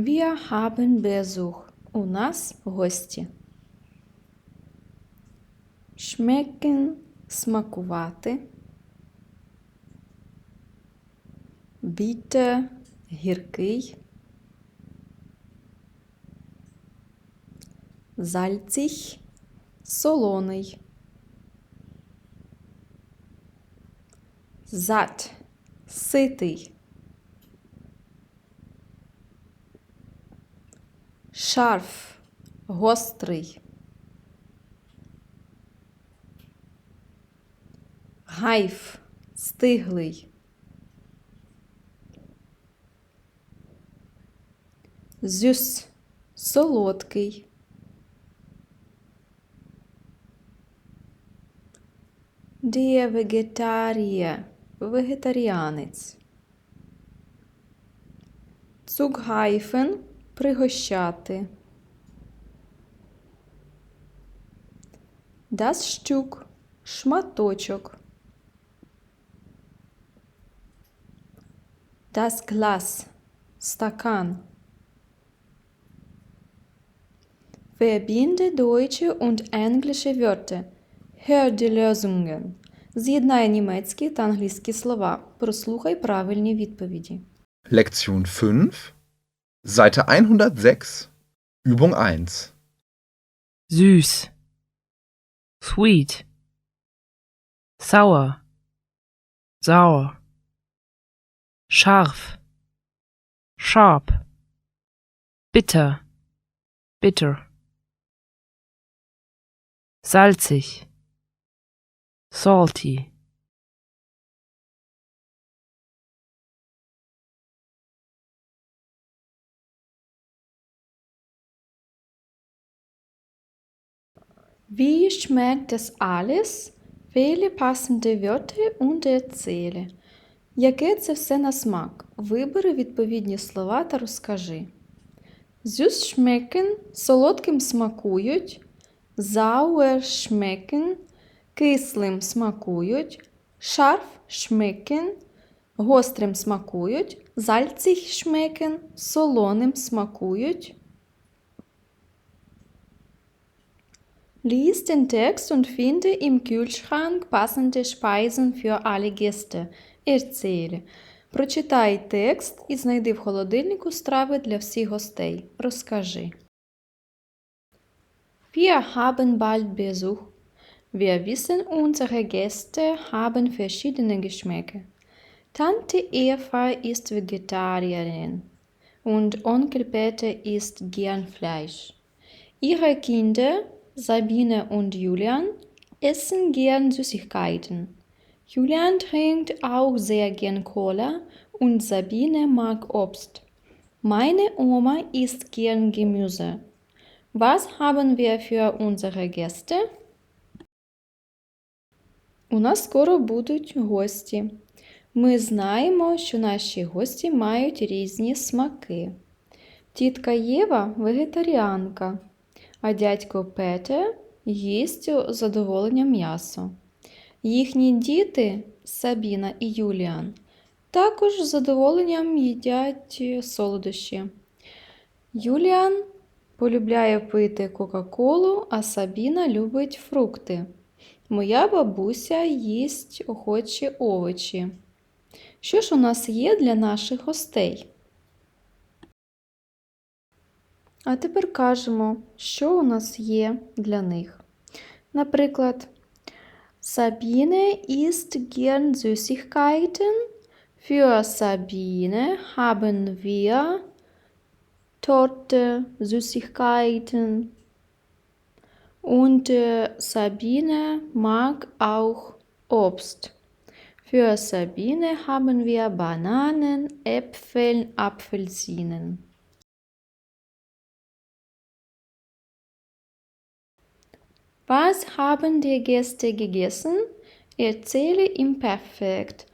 Wir haben Besuch. У нас гості. Schmecken – смакувати. Bitter – гіркий. Salzig – солоний. Satt – ситий. Шарф – гострий. Гайф – стиглий. Зюс – солодкий. Der Vegetarier – вегетаріанець. Цуггайфен – пригощати. Das Stück – шматочок. Das Glas – стакан. Verbinde deutsche und englische Wörter. Hör die Lösungen. З'єднай німецькі та англійські слова. Прослухай правильні відповіді. Lektion 5, Seite 106, Übung 1. süß, sweet, sauer, sauer, scharf, sharp, bitter, bitter, salzig, salty. Wie schmeckt das alles? Wähle passende Wörter und erzähle. Яке це все на смак? Вибери відповідні слова та розкажи. Süß schmecken – солодким смакують. Sauer schmecken – кислим смакують. Scharf schmecken – гострим смакують. Salzig schmecken – солоним смакують. Lies den Text und finde im Kühlschrank passende Speisen für alle Gäste. Erzähle. Прочитай текст і знайди в холодильнику страви для всіх гостей. Розкажи. Wir haben bald Besuch. Wir wissen, unsere Gäste haben verschiedene Geschmäcker. Tante Eva ist Vegetarierin und Onkel Peter isst gern Fleisch. Ihre Kinder Sabine und Julian essen gern Süßigkeiten. Julian trinkt auch sehr gern Cola und Sabine mag Obst. Meine Oma isst gern Gemüse. Was haben wir für unsere Gäste? У нас скоро будуть гості. Ми знаємо, що наші гості мають різні смаки. Тітка Єва вегетаріанка А дядько Петер їсть з задоволенням м'ясо. Їхні діти Сабіна і Юліан також з задоволенням їдять солодощі. Юліан полюбляє пити Кока-Колу, а Сабіна любить фрукти. Моя бабуся їсть охочі овочі. Що ж у нас є для наших гостей? А тепер кажемо, що у нас є для них. Наприклад, Sabine isst gern Süßigkeiten. Für Sabine haben wir Torte, Süßigkeiten. Und äh, Sabine mag auch Obst. Für Sabine haben wir Bananen, Äpfel, Apfelsinen. Was haben die Gäste gegessen? Erzähle im Perfekt.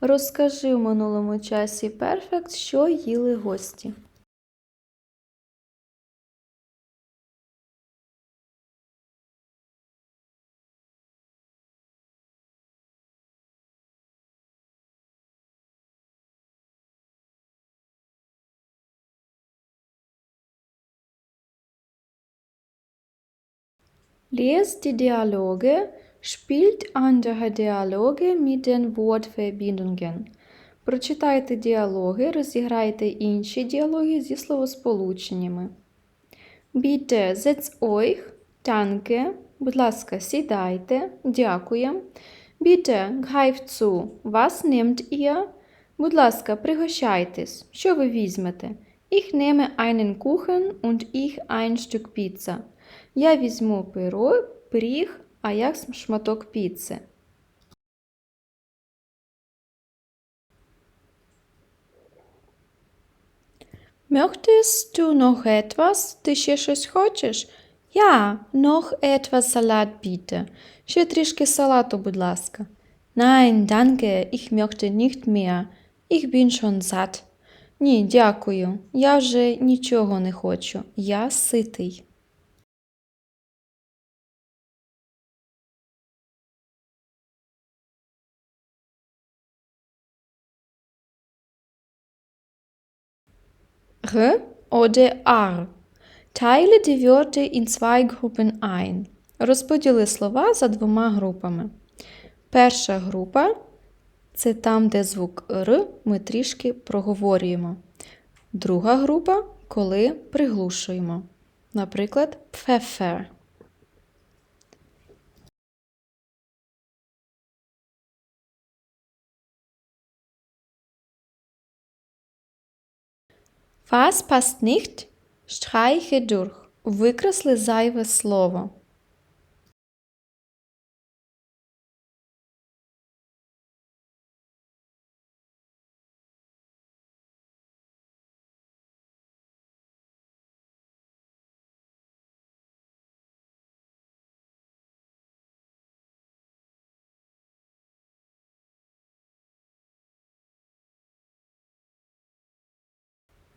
Розкажи в минулому часі перфект, що їли гості. Lest die Dialoge, spielt andere Dialoge mit den Wortverbindungen. Прочитайте діалоги, розіграйте інші діалоги зі словосполученнями. Bitte setzt euch, danke, будь ласка, сідайте, дякуємо. Bitte greift zu, was nehmt ihr? Будь ласка, пригощайтесь. Що ви візьмете? Ich nehme einen Kuchen und ich ein Stück Pizza. Я візьму пиро, пиріг, а я шматок піци. Möchtest du noch etwas? Ти ще щось хочеш? Ja, noch etwas Salat bitte. Ще трішки салату, будь ласка. Nein, danke, ich möchte nicht mehr. Ich bin schon satt. Ні, дякую. Я вже нічого не хочу. Я ситий. R oder Ar. Teile die Wörter in zwei Gruppen ein. Розподіли слова за двома групами. Перша група це там, де звук Р ми трішки проговорюємо. Друга група коли приглушуємо. Наприклад, Pfeffer. Was passt nicht? Streiche durch. Викресли зайве слово.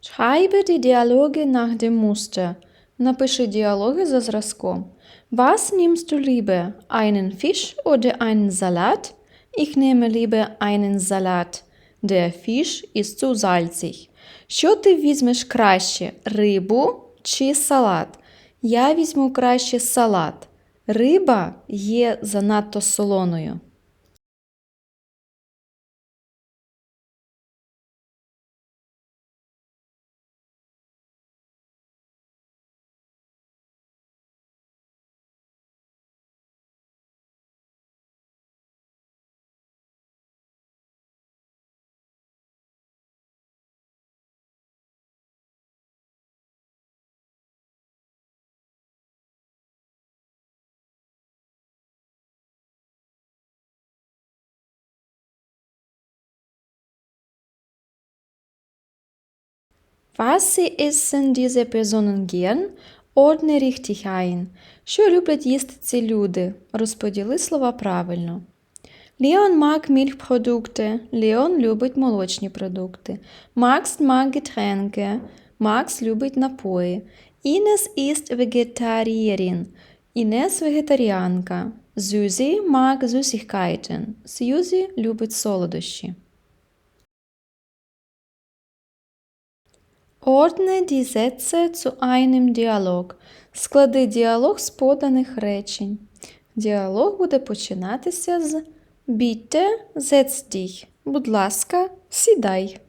Schreibe die Dialoge nach dem Muster. Напиши діалоги за зразком. Was nimmst du lieber? Einen Fisch oder einen Salat? Ich nehme lieber einen Salat. Der Fisch ist zu salzig. Що ти візьмеш краще? Рибу чи салат? Я візьму краще салат. Риба є занадто солоною. Was sie essen diese Personen gern? Ordne richtig ein. Що люблять їсти ці люди? Розподіли слова правильно. Leon mag Milchprodukte. Leon любить молочні продукти. Max mag Getränke. Max любить напої. Ines ist Vegetarierin. Інес вегетаріанка. Susi mag Süßigkeiten. Сьюзі любить солодощі. Ordne die Sätze zu einem Dialog. Склади діалог з поданих речень. Діалог буде починатися з Bitte setz dich. Будь ласка, сідай.